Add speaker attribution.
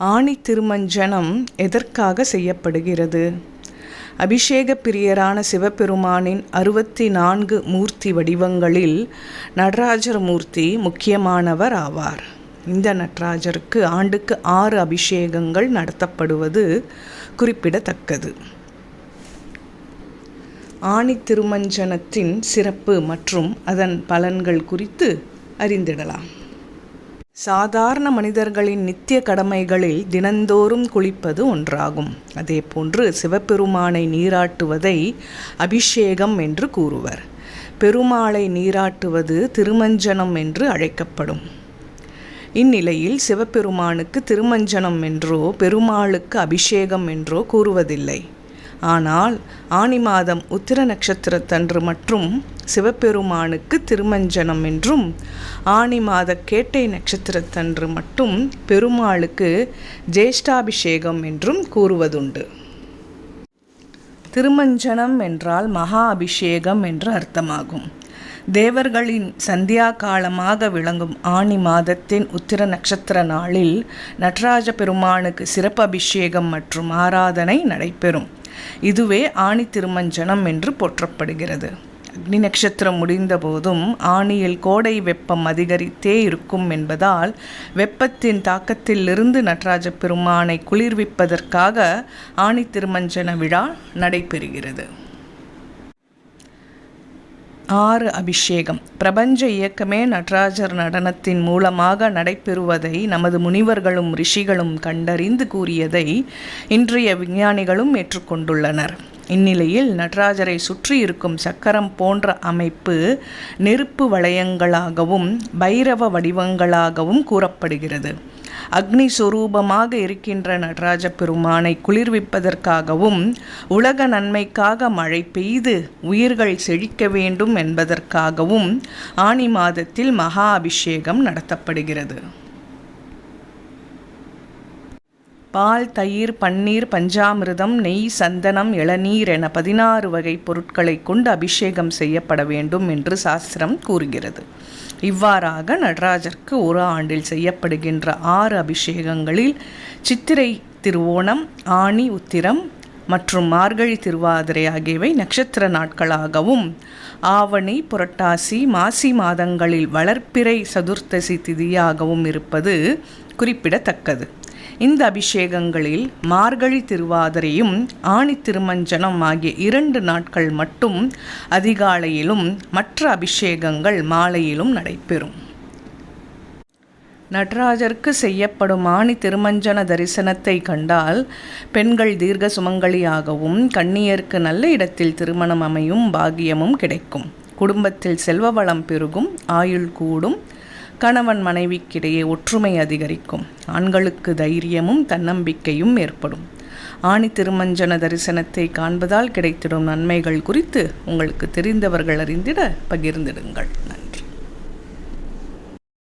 Speaker 1: ஆணி திருமஞ்சனம் எதற்காக செய்யப்படுகிறது? அபிஷேக பிரியரான சிவபெருமானின் அறுபத்தி நான்கு மூர்த்தி வடிவங்களில் நடராஜர் மூர்த்தி முக்கியமானவர் ஆவார். இந்த நடராஜருக்கு ஆண்டுக்கு ஆறு அபிஷேகங்கள் நடத்தப்படுவது குறிப்பிடத்தக்கது. ஆணி திருமஞ்சனத்தின் சிறப்பு மற்றும் அதன் பலன்கள் குறித்து அறிந்திடலாம். சாதாரண மனிதர்களின் நித்திய கடமைகளில் தினந்தோறும் குளிப்பது ஒன்றாகும். அதேபோன்று சிவபெருமானை நீராட்டுவதை அபிஷேகம் என்று கூறுவர். பெருமாளை நீராட்டுவது திருமஞ்சனம் என்று அழைக்கப்படும். இந்நிலையில் சிவபெருமானுக்கு திருமஞ்சனம் என்றோ பெருமாளுக்கு அபிஷேகம் என்றோ கூறுவதில்லை. ஆனால் ஆனி மாதம் உத்திர நட்சத்திரத்தன்று மற்றும் சிவபெருமானுக்கு திருமஞ்சனம் என்றும் ஆனி மாத கேட்டை நட்சத்திரத்தன்று மட்டும் பெருமாளுக்கு ஜேஷ்டாபிஷேகம் என்றும் கூறுவதுண்டு. திருமஞ்சனம் என்றால் மகா அபிஷேகம் என்று அர்த்தமாகும். தேவர்களின் சந்தியா காலமாக விளங்கும் ஆணி மாதத்தின் உத்திர நட்சத்திர நாளில் நடராஜ பெருமானுக்கு சிறப்பு அபிஷேகம் மற்றும் ஆராதனை நடைபெறும். இதுவே ஆணி திருமஞ்சனம் என்று போற்றப்படுகிறது. அக்னி நட்சத்திரம் முடிந்த போதும் ஆணியில் கோடை வெப்பம் அதிகரித்தே இருக்கும் என்பதால் வெப்பத்தின் தாக்கத்திலிருந்து நடராஜ பெருமானை குளிர்விப்பதற்காக ஆணி திருமஞ்சன விழா நடைபெறுகிறது. ஆறு அபிஷேகம். பிரபஞ்ச இயக்கமே நடராஜர் நடனத்தின் மூலமாக நடைபெறுவதை நமது முனிவர்களும் ரிஷிகளும் கண்டறிந்து கூறியதை இன்றைய விஞ்ஞானிகளும் ஏற்றுக்கொண்டுள்ளனர். இந்நிலையில் நடராஜரை சுற்றி இருக்கும் சக்கரம் போன்ற அமைப்பு நெருப்பு வளையங்களாகவும் பைரவ வடிவங்களாகவும் கூறப்படுகிறது. அக்னி சுரூபமாக இருக்கின்ற நடராஜ பெருமானை குளிர்விப்பதற்காகவும் உலக நன்மைக்காக மழை பெய்து உயிர்கள் செழிக்க வேண்டும் என்பதற்காகவும் ஆனி மாதத்தில் மகா அபிஷேகம் நடத்தப்படுகிறது. பால் தயிர் பன்னீர் பஞ்சாமிர்தம் நெய் சந்தனம் இளநீர் என பதினாறு வகை பொருட்களை கொண்டு அபிஷேகம் செய்யப்பட வேண்டும் என்று சாஸ்திரம் கூறுகிறது. இவ்வாறாக நடராஜருக்கு ஒரு ஆண்டில் செய்யப்படுகின்ற ஆறு அபிஷேகங்களில் சித்திரை திருவோணம் ஆணி உத்திரம் மற்றும் மார்கழி திருவாதிரை ஆகியவை நட்சத்திர நாட்களாகவும் ஆவணி புரட்டாசி மாசி மாதங்களில் வளர்ப்பிறை சதுர்த்தசி திதியாகவும் இருப்பது குறிப்பிடத்தக்கது. இந்த அபிஷேகங்களில் மார்கழி திருவாதிரையும் ஆணி திருமஞ்சனம் ஆகிய இரண்டு நாட்கள் மட்டும் அதிகாலையிலும் மற்ற அபிஷேகங்கள் மாலையிலும் நடைபெறும். நடராஜருக்கு செய்யப்படும் ஆணி திருமஞ்சன தரிசனத்தை கண்டால் பெண்கள் தீர்க்க சுமங்கலியாகவும் கண்ணியருக்கு நல்ல இடத்தில் திருமணம் அமையும் பாகியமும் கிடைக்கும். குடும்பத்தில் செல்வ வளம் பெருகும் ஆயுள் கூடும் கணவன் மனைவிக்கிடையே ஒற்றுமை அதிகரிக்கும். ஆண்களுக்கு தைரியமும் தன்னம்பிக்கையும் ஏற்படும். ஆணி திருமஞ்சன தரிசனத்தை காண்பதால் கிடைத்திடும் நன்மைகள் குறித்து உங்களுக்கு தெரிந்தவர்கள் அறிந்திட பகிர்ந்திடுங்கள்.